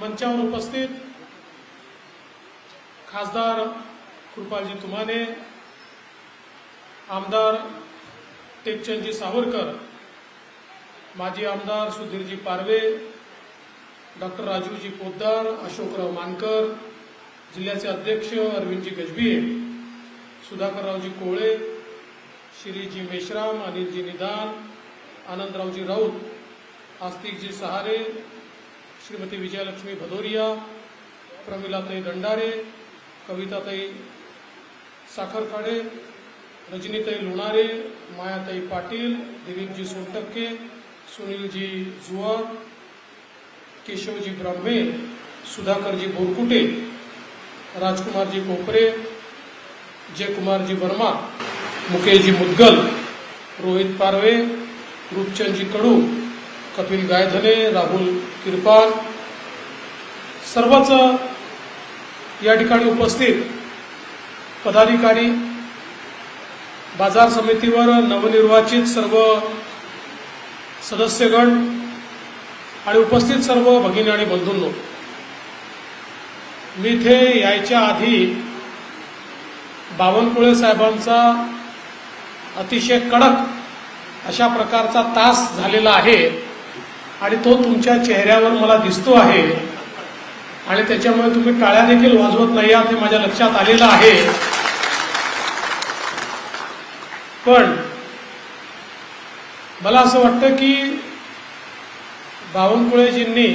मंचावर उपस्थित खासदार कृपालजी तुमाने आमदार टेकचंदजी सावरकर माजी आमदार सुधीरजी पारवे डॉक्टर राजूजी पोद्दार अशोकराव मानकर जिल्ह्याचे अध्यक्ष अरविंदजी गजबिये सुधाकररावजी कोळे श्रीजी मेश्राम अनिलजी निदान आनंदरावजी राऊत आस्तिकजी सहारे श्रीमती विजयलक्ष्मी भदोरिया प्रमिलाताई दंडारे कविताताई साखरखाडे रजनीताई लोणारे मायाताई पाटील दिलीपजी सोनटक्के सुनीलजी जुवार केशवजी ब्राह्मे सुधाकरजी बोरकुटे राजकुमारजी कोपरे जयकुमारजी वर्मा मुकेशजी मुद्गल रोहित पारवे रूपचंदजी कडू कपिल गायधने राहुल किरपाल सर्वच या ठिकाणी उपस्थित पदाधिकारी बाजार समितीवर नवनिर्वाचित सर्व सदस्यगण आणि उपस्थित सर्व भगिनी आणि बंधूंनो मी इथे यायच्या आधी बावनकुळे साहेबांचा अतिशय कडक अशा प्रकारचा तास झालेला आहे. आणि तो तुमच्या चेहऱ्यावर मला दिसतो आहे. आणि त्याच्यामुळे तुम्ही टाळ्या देखील वाजवत नाही आहात हे माझ्या लक्षात आलेलं आहे. पण मला असं वाटतं की बावनकुळेजींनी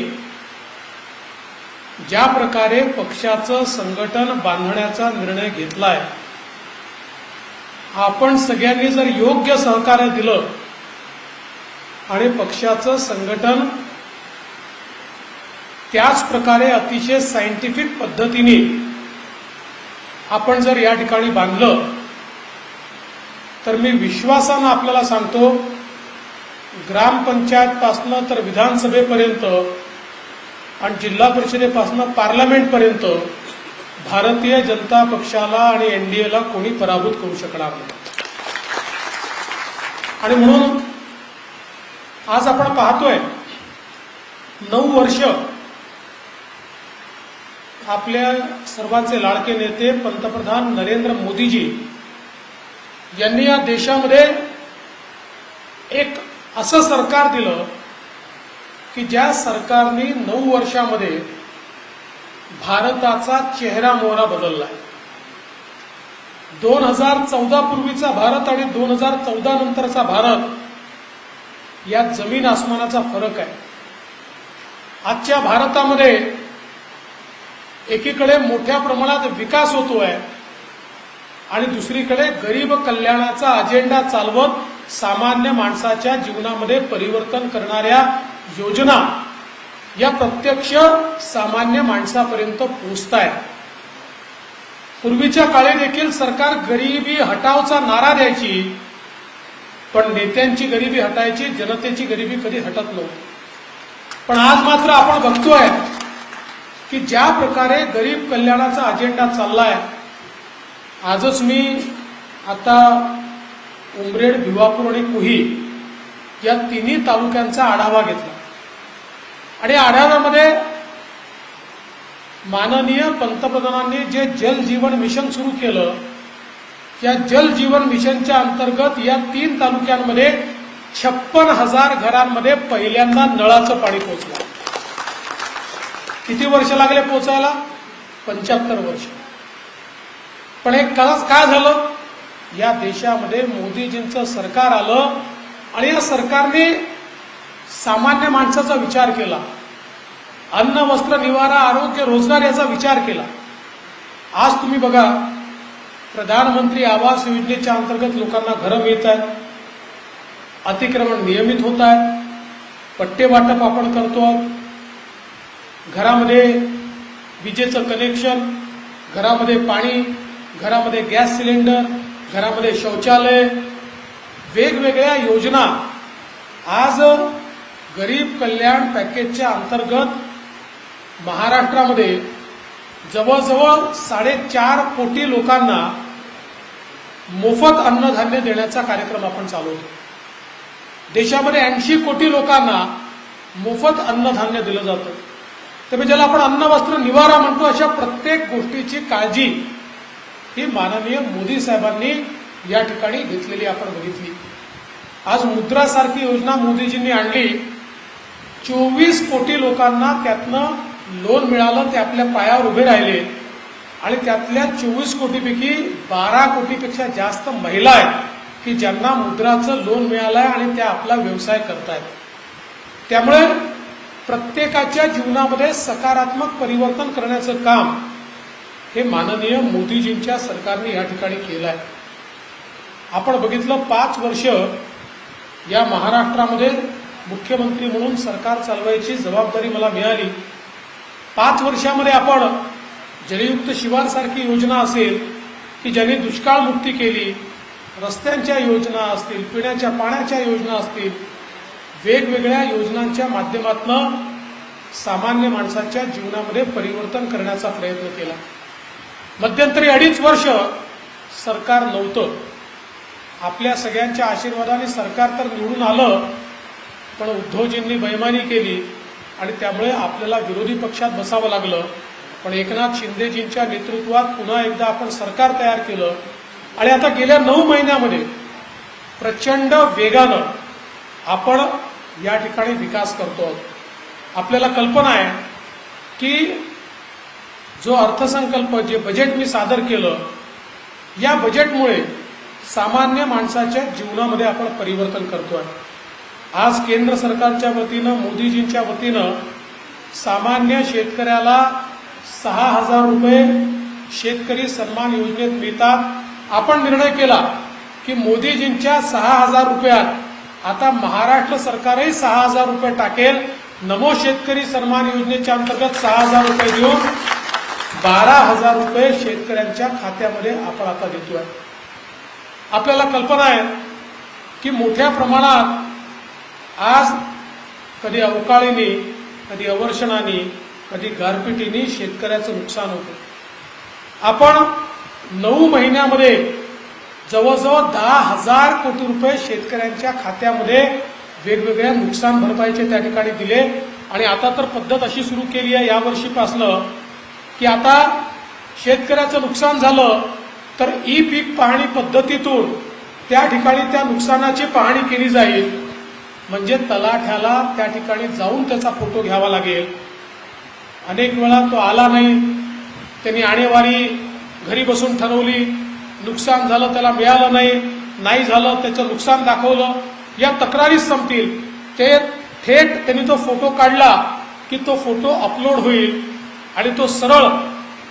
ज्या प्रकारे पक्षाचं संघटन बांधण्याचा निर्णय घेतलाय आपण सगळ्यांनी जर योग्य सहकार्य दिलं आणि पक्षाचं संघटन त्याच प्रकारे अतिशय सायंटिफिक पद्धतीने आपण जर या ठिकाणी बांधलं तर मी विश्वासानं आपल्याला सांगतो ग्रामपंचायतपासनं तर विधानसभेपर्यंत आणि जिल्हा परिषदेपासनं पार्लमेंटपर्यंत भारतीय जनता पक्षाला आणि एनडीएला कोणी पराभूत करू शकणार नाही. आणि म्हणून आज आपण पाहतोय नऊ वर्ष आपल्या सर्वांचे लाडके नेते पंतप्रधान नरेंद्र मोदीजी यांनी या देशामध्ये एक असं सरकार दिलं की ज्या सरकारने नऊ वर्षामध्ये भारताचा चेहरा मोहरा बदललाय दोन हजार चौदा पूर्वीचा भारत आणि दोन हजार चौदा नंतरचा भारत यात जमीन आसमानाचा फरक आहे. आजच्या भारतामध्ये एकीकडे मोठ्या प्रमाणात विकास होतोय आणि दुसरीकडे गरीब कल्याणाचा अजेंडा चालवत सामान्य माणसाच्या जीवनामध्ये परिवर्तन करणाऱ्या योजना या प्रत्यक्ष सामान्य माणसापर्यंत पोहोचत आहेत पूर्वीच्या काळी देखील सरकार गरिबी हटावचा नारा द्यायची पण नेत्यांची गरिबी हटायची जनतेची गरिबी कधी हटत नव्हती. पण आज मात्र आपण बघतोय की ज्या प्रकारे गरीब कल्याणाचा अजेंडा चाललाय आजच मी आता उमरेड भिवापूर आणि कुही या तिन्ही तालुक्यांचा आढावा घेतला. आणि आढाव्यामध्ये माननीय पंतप्रधानांनी जे जल जीवन मिशन सुरू केलं या जल जीवन मिशनच्या अंतर्गत या तीन तालुक्यांमध्ये छप्पन हजार घरांमध्ये पहिल्यांदा नळाचं पाणी पोहोचलं. किती वर्ष लागले पोचायला पंच्याहत्तर वर्ष. पण हे कळस काय झालं? या देशामध्ये मोदीजींचं सरकार आलं आणि या सरकारने सामान्य माणसाचा विचार केला. अन्न वस्त्र निवारा आरोग्य रोजगार याचा विचार केला. आज तुम्ही बघा प्रधानमंत्री आवास योजनेच्या अंतर्गत लोकांना घरं मिळत आहेत. अतिक्रमण नियमित होत आहेत. पट्टे वाटप आपण करतो घरामध्ये विजेचं कनेक्शन घरामध्ये पाणी घरामध्ये गॅस सिलेंडर घरामध्ये शौचालय वेगवेगळ्या योजना. आज गरीब कल्याण पॅकेजच्या अंतर्गत महाराष्ट्रामध्ये जवळजवळ साडेचार कोटी लोकांना मोफत अन्नधान्य देण्याचा कार्यक्रम आपण चालवतो देशामध्ये ऐंशी कोटी लोकांना मोफत अन्नधान्य दिलं जातं. त्यामुळे ज्याला आपण अन्न वस्त्र निवारा म्हणतो अशा प्रत्येक गोष्टीची काळजी ही माननीय मोदी साहेबांनी या ठिकाणी घेतलेली आपण बघितली. आज मुद्रासारखी योजना मोदीजींनी आणली. चोवीस कोटी लोकांना त्यातनं लोन मिळालं ते आपल्या पायावर उभे राहिले. आणि त्यातल्या चोवीस कोटीपैकी बारा कोटीपेक्षा जास्त महिला आहेत की ज्यांना मुद्राचं लोन मिळालं आहे आणि त्या आपला व्यवसाय करतायत. त्यामुळे प्रत्येकाच्या जीवनामध्ये सकारात्मक परिवर्तन करण्याचं काम हे माननीय मोदीजींच्या सरकारने या ठिकाणी केलं आहे आपण बघितलं पाच वर्ष या महाराष्ट्रामध्ये मुख्यमंत्री म्हणून सरकार चालवायची जबाबदारी मला मिळाली. पाच वर्षामध्ये आपण जलयुक्त शिवारसारखी योजना असेल की ज्यांनी दुष्काळ मुक्ती केली रस्त्यांच्या योजना असतील पिण्याच्या पाण्याच्या योजना असतील वेगवेगळ्या योजनांच्या माध्यमातून सामान्य माणसाच्या जीवनामध्ये परिवर्तन करण्याचा प्रयत्न केला. मध्यंतरी अडीच वर्ष सरकार नव्हतं. आपल्या सगळ्यांच्या आशीर्वादाने सरकार तर निवडून आलं पण उद्धवजींनी बैमानी केली. आणि त्यामुळे आपल्याला विरोधी पक्षात बसावं लागलं. पण एकनाथ शिंदेजींच्या नेतृत्वात पुन्हा एकदा आपण सरकार तयार केलं. आणि आता गेल्या नऊ महिन्यामध्ये प्रचंड वेगानं आपण या ठिकाणी विकास करतो. आहोत आपल्याला कल्पना आहे की जो अर्थसंकल्प जे बजेट मी सादर केलं या बजेटमुळे सामान्य माणसाच्या जीवनामध्ये आपण परिवर्तन करतो आहे आज केंद्र सरकारच्या वतीनं मोदीजींच्या वतीनं सामान्य शेतकऱ्याला सहा हजार रुपये शेतकरी सन्मान योजनेत मिळतात. आपण निर्णय केला की मोदीजींच्या सहा हजार रुपयात आता महाराष्ट्र सरकारही सहा हजार रुपये टाकेल. नमो शेतकरी सन्मान योजनेच्या अंतर्गत सहा हजार रुपये देऊन बारा हजार रुपये शेतकऱ्यांच्या खात्यामध्ये आपण आता देतोय. आपल्याला कल्पना आहे की मोठ्या प्रमाणात आज कधी अवकाळीने कधी अवर्षणाने कधी गारपिटीने शेतकऱ्याचं नुकसान होतं. आपण नऊ महिन्यामध्ये जवळजवळ दहा हजार कोटी रुपये शेतकऱ्यांच्या खात्यामध्ये वेगवेगळ्या नुकसान भरपाईचे त्या ठिकाणी दिले. आणि आता तर पद्धत अशी सुरू केली आहे यावर्षीपासनं की आता शेतकऱ्याचं नुकसान झालं तर ई पीक पाहणी पद्धतीतून त्या ठिकाणी त्या नुकसानाची पाहणी केली जाईल. म्हणजे तलाठ्याला त्या ठिकाणी जाऊन त्याचा फोटो घ्यावा लागेल. अनेक वेळा तो आला नाही. त्यांनी आणेवारी घरी बसून ठरवली. नुकसान झालं त्याला मिळालं नाही. नाही झालं त्याचं नुकसान दाखवलं. या तक्रारीच संपतील. ते थेट त्यांनी तो फोटो काढला की तो फोटो अपलोड होईल आणि तो सरळ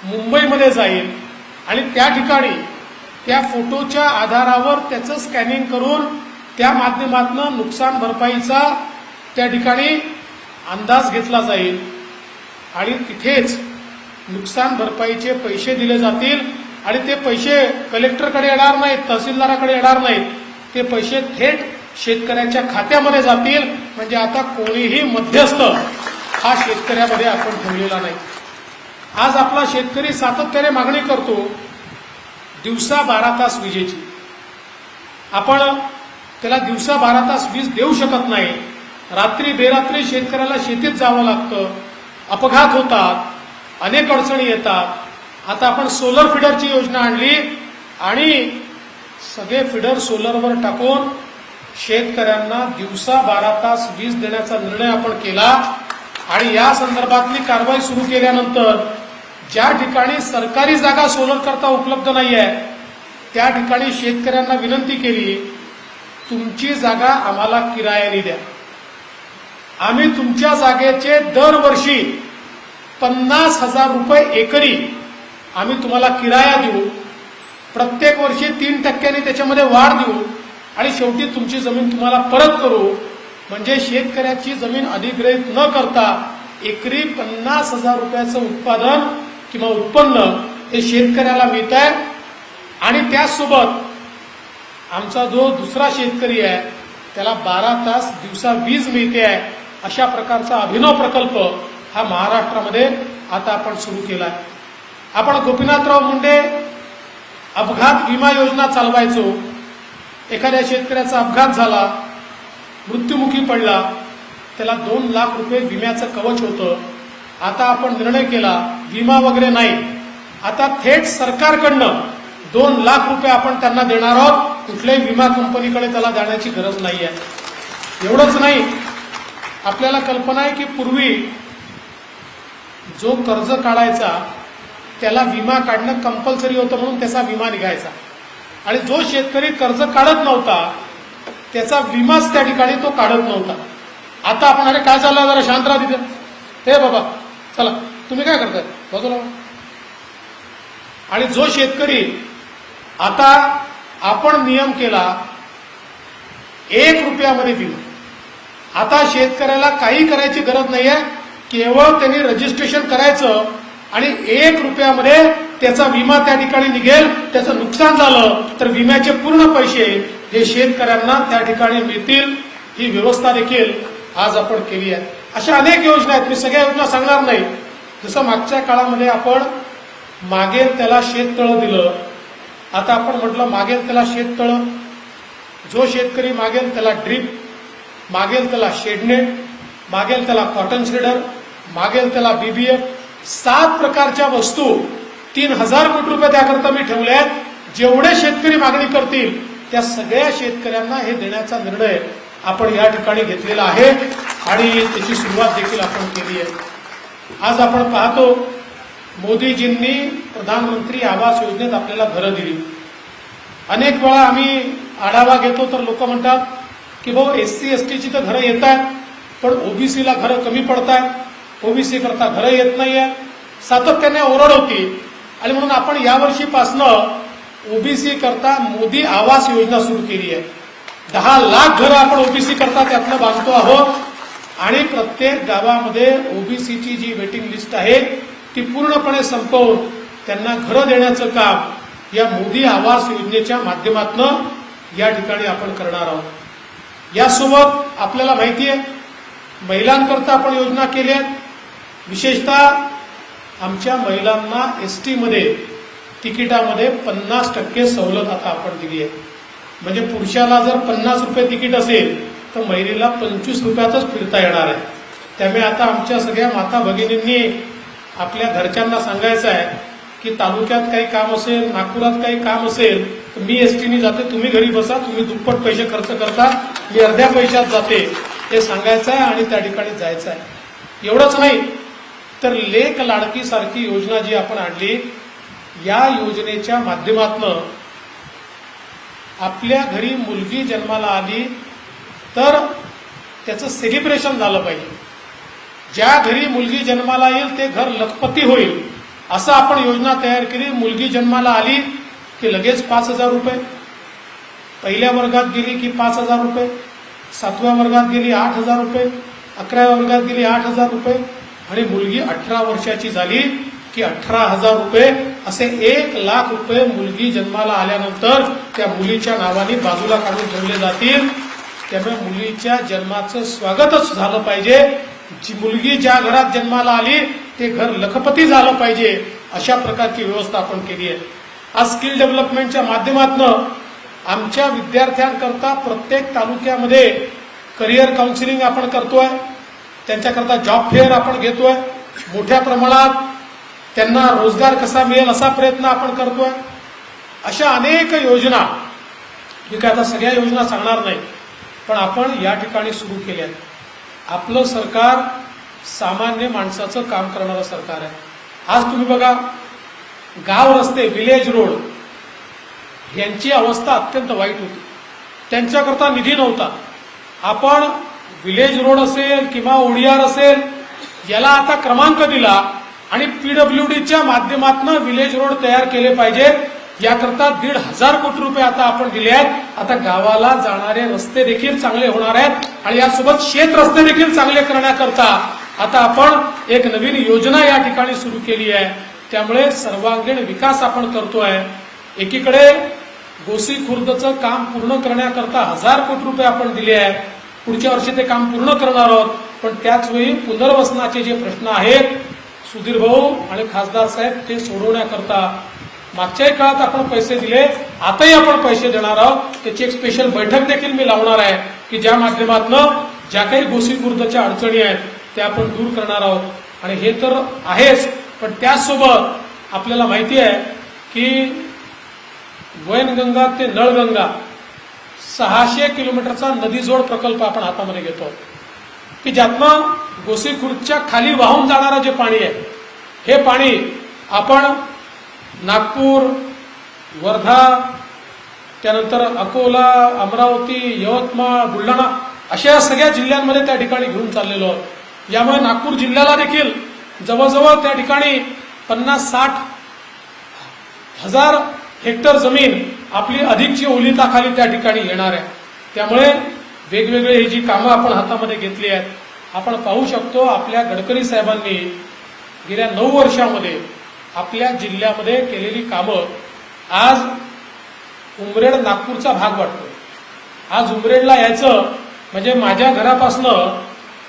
मुंबईमध्ये जाईल. आणि त्या ठिकाणी त्या फोटोच्या आधारावर त्याचं स्कॅनिंग करून त्या माध्यमातून नुकसान भरपाईचा त्या ठिकाणी अंदाज घेतला जाईल आणि तिथेच नुकसान भरपाईचे पैसे दिले जातील आणि ते पैसे कलेक्टरकडे येणार नाहीत तहसीलदाराकडे येणार नाहीत. ते पैसे थेट शेतकऱ्यांच्या खात्यामध्ये जातील. म्हणजे आता कोणीही मध्यस्थ हा शेतकऱ्यामध्ये आपण ठेवलेला नाही. आज आपला शेतकरी सातत्याने मागणी करतो दिवसा बारा तास विजेची. आपण त्याला दिवसा बारा तास वीज देऊ शकत नाही. रात्री बेरात्री शेतकऱ्याला शेतीत जावं लागतं. अपघात होतात. अनेक अडचणी येतात. आता आपण सोलर फिडरची योजना आणली आणि सगळे फिडर सोलरवर टाकून शेतकऱ्यांना दिवसा बारा तास वीज देण्याचा निर्णय आपण केला आणि या संदर्भातली कारवाई सुरू केल्यानंतर ज्या ठिकाणी सरकारी जागा सोलर करता उपलब्ध नाही आहे त्या ठिकाणी शेतकऱ्यांना विनंती केली तुमची जागा आम्हाला किरायाने द्या. आम्ही तुमच्या जागेचे दरवर्षी पन्नास हजार रुपये एकरी आम्ही तुम्हाला किराया देऊ. प्रत्येक वर्षी तीन टक्क्यांनी त्याच्यामध्ये वाढ देऊ. आणि शेवटी तुमची जमीन तुम्हाला परत करू. म्हणजे शेतकऱ्याची जमीन अधिग्रहित न करता एकरी पन्नास हजार रुपयाचं उत्पादन किंवा उत्पन्न हे शेतकऱ्याला मिळत आहे आणि त्याचसोबत आमचा जो दुसरा शेतकरी आहे त्याला बारा तास दिवसा वीज मिळते आहे अशा प्रकारचा अभिनव प्रकल्प हा महाराष्ट्रामध्ये आता आपण सुरू केला आहे आपण गोपीनाथराव मुंडे अपघात विमा योजना चालवायचो. एखाद्या शेतकऱ्याचा अपघात झाला मृत्युमुखी पडला त्याला दोन लाख रुपये विम्याचं कवच होतं. आता आपण निर्णय केला विमा वगैरे नाही. आता थेट सरकारकडनं दोन लाख रुपये आपण त्यांना देणार आहोत. कुठल्याही विमा कंपनीकडे त्याला जाण्याची गरज नाही आहे एवढंच नाही. आपल्याला कल्पना आहे की पूर्वी जो कर्ज काढायचा त्याला विमा काढणं कंपल्सरी होतं म्हणून त्याचा विमा निघायचा. आणि जो शेतकरी कर्ज काढत नव्हता त्याचा विमाच त्या ठिकाणी तो काढत नव्हता. आता आपण अरे काय चाललं जरा शांत राहा तिथे. हे बाबा चला. तुम्ही काय करताय? बाजूला आणि जो शेतकरी आता आपण नियम केला एक रुपयामध्ये विमा आता शेतकऱ्याला काही करायची गरज नाहीये केवळ त्यांनी रजिस्ट्रेशन करायचं आणि एक रुपयामध्ये त्याचा विमा त्या ठिकाणी निघेल त्याचं नुकसान झालं तर विम्याचे पूर्ण पैसे हे शेतकऱ्यांना त्या ठिकाणी मिळतील ही व्यवस्था देखील आज आपण केली आहे. अशा अनेक योजना आहेत मी सगळ्या योजना सांगणार नाही. जसं मागच्या काळामध्ये आपण मागेल त्याला शेततळं दिलं आता आपण म्हटलं मागेल त्याला शेततळं जो शेतकरी मागेल त्याला ड्रीप मागेल त्याला शेडनेट मागेल त्याला कॉटन श्रेडर मागेल त्याला बीबीएफ सात प्रकारच्या वस्तू तीन हजार कोटी रुपये त्याकरता मी ठेवले आहेत. जेवढे शेतकरी मागणी करतील त्या सगळ्या शेतकऱ्यांना हे देण्याचा निर्णय आपण या ठिकाणी घेतलेला आहे आणि त्याची सुरुवात देखील आपण केली आहे. आज आपण पाहतो मोदीजींनी प्रधानमंत्री आवास योजनेत आपल्याला घरं दिली. अनेक वेळा आम्ही आढावा घेतो तर लोक म्हणतात की भाऊ एस सी एस टीची तर घरं येत आहेत पण ओबीसीला घरं कमी पडत आहेत ओबीसी करता घरं येत नाहीये सातत्याने ओरड होती. आणि म्हणून आपण यावर्षीपासनं ओबीसी करता मोदी आवास योजना सुरू केली आहे दहा लाख घरं आपण ओबीसी करता त्यातनं बांधतो आहोत. आणि प्रत्येक गावामध्ये ओबीसीची जी वेटिंग लिस्ट आहे ती पूर्णपणे संपवून त्यांना घरं देण्याचं काम या मोदी आवास योजनेच्या माध्यमातून या ठिकाणी आपण करणार आहोत. यासोबत आपल्याला माहिती आहे महिलांकरता आपण योजना केल्या विशेषतः आमच्या महिलांना एस टीमध्ये तिकिटामध्ये पन्नास टक्के सवलत आता आपण दिली आहे. म्हणजे पुरुषाला जर पन्नास रुपये तिकीट असेल तर महिलेला पंचवीस रुपयातच फिरता येणार आहे. त्यामुळे आता आमच्या सगळ्या माता भगिनींनी आपल्या घरच्यांना सांगायचं आहे की तालुक्यात काही काम असेल नागपुरात काही काम असेल तर मी एस टीने जाते तुम्ही घरी बसा तुम्ही दुप्पट पैसे खर्च करता मी अर्ध्या पैशात जाते. हे सांगायचं आहे आणि त्या ठिकाणी जायचं आहे. एवढंच नाही तर लेख लाडकी सारखी योजना जी आपण आणली या योजनेच्या माध्यमातनं आपल्या घरी मुलगी जन्माला आली तर त्याचं सेलिब्रेशन झालं पाहिजे. ज्या घरी मुलगी जन्माला येईल ते घर लखपती होईल. असं आपण योजना तयार केली. मुलगी जन्माला आली की लगेच पाच हजार रुपये. पहिल्या वर्गात गेली की पाच हजार रुपये. सातव्या वर्गात गेली आठ हजार रुपये. अकराव्या वर्गात गेली आठ हजार रुपये. आणि मुलगी अठरा वर्षाची झाली की अठरा हजार रुपये. असे एक लाख रुपये मुलगी जन्माला आल्यानंतर त्या मुलीच्या नावाने बाजूला काढून ठेवले जातील. त्यामुळे मुलीच्या जन्माचं स्वागतच झालं पाहिजे. जी मुलगी ज्या घरात जन्माला आली ते घर लखपती झालं पाहिजे अशा प्रकारची व्यवस्था आपण केली आहे. आज स्किल डेव्हलपमेंटच्या माध्यमातून आमच्या विद्यार्थ्यांकरता प्रत्येक तालुक्यामध्ये करिअर काउन्सिलिंग आपण करतोय त्यांच्याकरता जॉब फेअर आपण घेतोय मोठ्या प्रमाणात त्यांना रोजगार कसा मिळेल असा प्रयत्न आपण करतोय. अशा अनेक योजना मी काय आता सगळ्या योजना सांगणार नाही पण आपण या ठिकाणी सुरू केल्या आहेत. आपलं सरकार सामान्य माणसाचं काम करणारं सरकार आहे. आज तुम्ही बघा गाव रस्ते विलेज रोड यांची अवस्था अत्यंत वाईट होती. त्यांच्याकरता निधी नव्हता. आपण विलेज रोड असेल किंवा ओडिआर असेल याला आता क्रमांक दिला आणि पीडब्ल्यूडीच्या माध्यमातून विलेज रोड तयार केले पाहिजेत याकरता दीड हजार कोटी रुपये आता आपण दिले आहेत. आता गावाला जाणारे रस्ते देखील चांगले होणार आहेत आणि यासोबत शेत रस्ते देखील चांगले करण्याकरता आता आपण एक नवीन योजना या ठिकाणी सुरू केली आहे. त्यामुळे सर्वांगीण विकास आपण करतोय. एकीकडे गोसी खुर्दचं काम पूर्ण करण्याकरता हजार कोटी रुपये आपण दिले आहेत पुढच्या वर्षी ते काम पूर्ण करणार आहोत. पण त्याच वेळी पुनर्वसनाचे जे प्रश्न आहेत सुधीर भाऊ आणि खासदार साहेब ते सोडवण्याकरता मागच्याही काळात आपण पैसे दिले आताही आपण पैसे देणार आहोत. त्याची एक स्पेशल बैठक देखील मी लावणार आहे की ज्या माध्यमातून ज्या काही गोसीखुर्दच्या अडचणी आहेत त्या आपण दूर करणार आहोत. आणि हे तर आहेच पण त्याचसोबत आपल्याला माहिती आहे की वैनगंगा ते नळगंगा सहाशे किलोमीटरचा नदीजोड प्रकल्प आपण हातामध्ये घेतो. की ज्यातनं गोसीखुर्दच्या खाली वाहून जाणारं जे पाणी आहे हे पाणी आपण नागपूर वर्धा त्यानंतर अकोला अमरावती यवतमाळ बुलढाणा अशा सगळ्या जिल्ह्यांमध्ये त्या ठिकाणी घेऊन चाललेलो आहोत. यामुळे नागपूर जिल्ह्याला देखील जवळजवळ त्या ठिकाणी पन्नास साठ हजार हेक्टर जमीन आपली अधिकची ओलिताखाली त्या ठिकाणी येणार आहे. त्यामुळे वेगवेगळे ही जी कामं आपण हातामध्ये घेतली आहेत आपण पाहू शकतो आपल्या गडकरी साहेबांनी गेल्या नऊ वर्षामध्ये आपल्या जिल्ह्यामध्ये केलेली कामं आज उमरेड नागपूरचा भाग वाटतो. आज उमरेडला यायचं म्हणजे माझ्या घरापासनं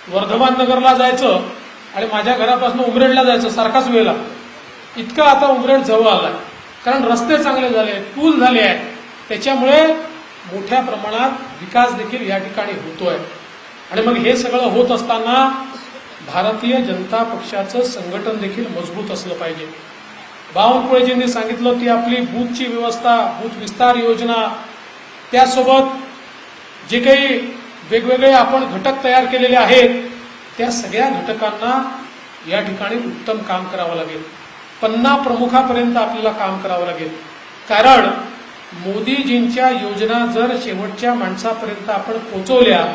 वर्धमान नगरला जायचं आणि माझ्या घरापासून उमरेडला जायचं सारखाच वेळ लागतो इतकं आता उमरेड जवळ आलाय. कारण रस्ते चांगले झाले आहेत पूल झाले आहेत. त्याच्यामुळे मोठ्या प्रमाणात विकास देखील या ठिकाणी होतोय. आणि मग हे सगळं होत असताना भारतीय जनता पक्षाचं संघटन देखील मजबूत असलं पाहिजे. बावनकुळेजींनी सांगितलं ती आपली बूथची व्यवस्था बूथ विस्तार योजना त्यासोबत जे काही वेगवेगळे आपण घटक तयार केलेले आहेत त्या सगळ्या घटकांना या ठिकाणी उत्तम काम करावं लागेल. पन्ना प्रमुखापर्यंत आपल्याला काम करावं लागेल. कारण मोदीजींच्या योजना जर शेवटच्या माणसापर्यंत आपण पोचवल्या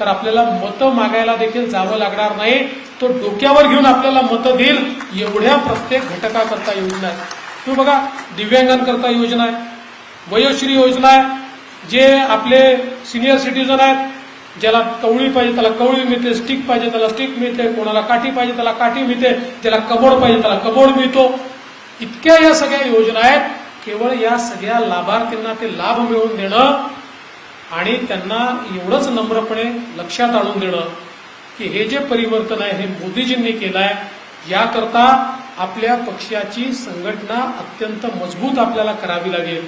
तर आपल्याला मतं मागायला देखील जावं लागणार नाही. तो डोक्यावर घेऊन आपल्याला मतं देईल एवढ्या प्रत्येक घटकाकरता योजना आहे. तुम्ही बघा दिव्यांगांकरता योजना आहे वयोश्री योजना आहे जे आपले सिनियर सिटीजन आहेत ज्याला कवळी पाहिजे त्याला कवळी मिळते स्टिक पाहिजे त्याला स्टिक मिळते कोणाला काठी पाहिजे त्याला काठी मिळते ज्याला कबोड पाहिजे त्याला कबोड मिळतो. इतक्या या सगळ्या योजना आहेत केवळ या सगळ्या लाभार्थींना ते लाभ मिळवून देणं आणि त्यांना एवढंच नम्रपणे लक्षात आणून देणं की हे जे परिवर्तन आहे हे मोदीजींनी केलं आहे याकरता आपल्या पक्षाची संघटना अत्यंत मजबूत आपल्याला करावी लागेल.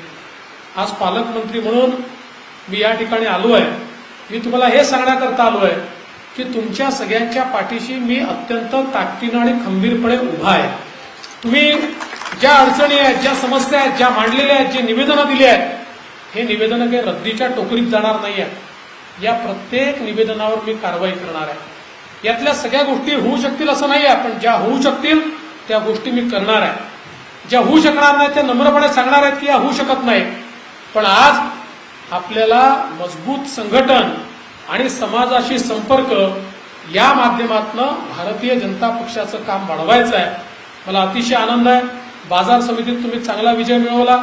आज पालकमंत्री म्हणून मी या ठिकाणी आलो आहे. मी तुम्हाला हे सांगण्याकरता आलो आहे की तुमच्या सगळ्यांच्या पाठीशी मी अत्यंत ताकदीनं आणि खंबीरपणे उभा आहे. तुम्ही ज्या अडचणी आहेत ज्या समस्या आहेत ज्या मांडलेल्या आहेत जे निवेदनं दिली आहेत हे निवेदन काही रद्दीच्या टोकरीत जाणार नाही आहेत या प्रत्येक निवेदनावर मी कारवाई करणार आहे. यातल्या सगळ्या गोष्टी होऊ शकतील असं नाही आहे पण ज्या होऊ शकतील त्या गोष्टी मी करणार आहे. ज्या होऊ शकणार नाही त्या नम्रपणे सांगणार आहेत की या होऊ शकत नाही पण आज आपल्याला मजबूत संघटन आणि समाजाशी संपर्क या माध्यमातनं भारतीय जनता पक्षाचं काम वाढवायचं आहे. मला अतिशय आनंद आहे. बाजार समितीत तुम्ही चांगला विजय मिळवला.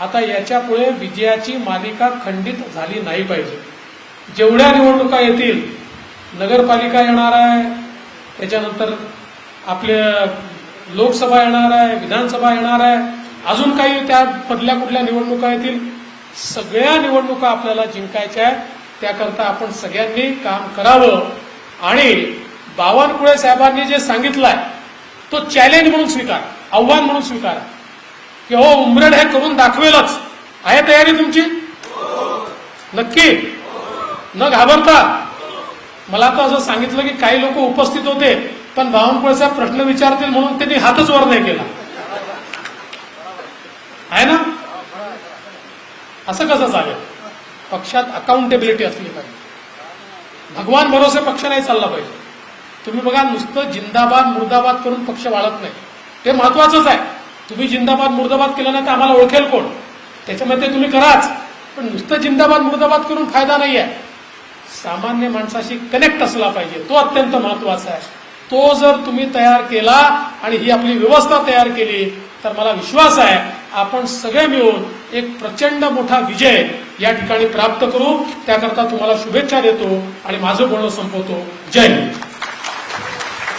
आता याच्यापुढे विजयाची मालिका खंडित झाली नाही पाहिजे. जेवढ्या निवडणुका येतील नगरपालिका येणार आहे त्याच्यानंतर आपले लोकसभा येणार आहे विधानसभा येणार आहे अजून काही त्या मधल्या कुठल्या निवडणुका येतील सगळ्या निवडणुका आपल्याला जिंकायच्या आहेत. त्याकरता आपण सगळ्यांनी काम करावं. आणि बावनकुळे साहेबांनी जे सांगितलंय तो चॅलेंज म्हणून स्वीकार आव्हान म्हणून स्वीकार. की हो उमरेड हे करून दाखवेलच. आहे तयारी तुमची? नक्की. न घाबरता. मला तर असं सांगितलं की काही लोक उपस्थित होते पण बावनकुळे साहेब प्रश्न विचारतील म्हणून त्यांनी हातच वर नाही केला. आहे ना? असं कसं चालेल? पक्षात अकाउंटेबिलिटी असली पाहिजे. भगवान भरोसे पक्ष नाही चालला पाहिजे. तुम्ही बघा नुसतं जिंदाबाद मुर्दाबाद करून पक्ष वाढत नाही. ते महत्वाचंच आहे. तुम्ही जिंदाबाद मुर्दाबाद केलं ना तर आम्हाला ओळखेल कोण? त्याच्यामध्ये ते तुम्ही कराच. पण नुसतं जिंदाबाद मुर्दाबाद करून फायदा नाही आहे सामान्य माणसाशी कनेक्ट असला पाहिजे. तो अत्यंत महत्त्वाचा आहे. तो जर तुम्ही तयार केला आणि ही आपली व्यवस्था तयार केली तर मला विश्वास आहे आपण सगळे मिळून एक प्रचंड मोठा विजय या ठिकाणी प्राप्त करू. त्याकरता तुम्हाला शुभेच्छा देतो आणि माझं बोलणं संपवतो. जय हिंद.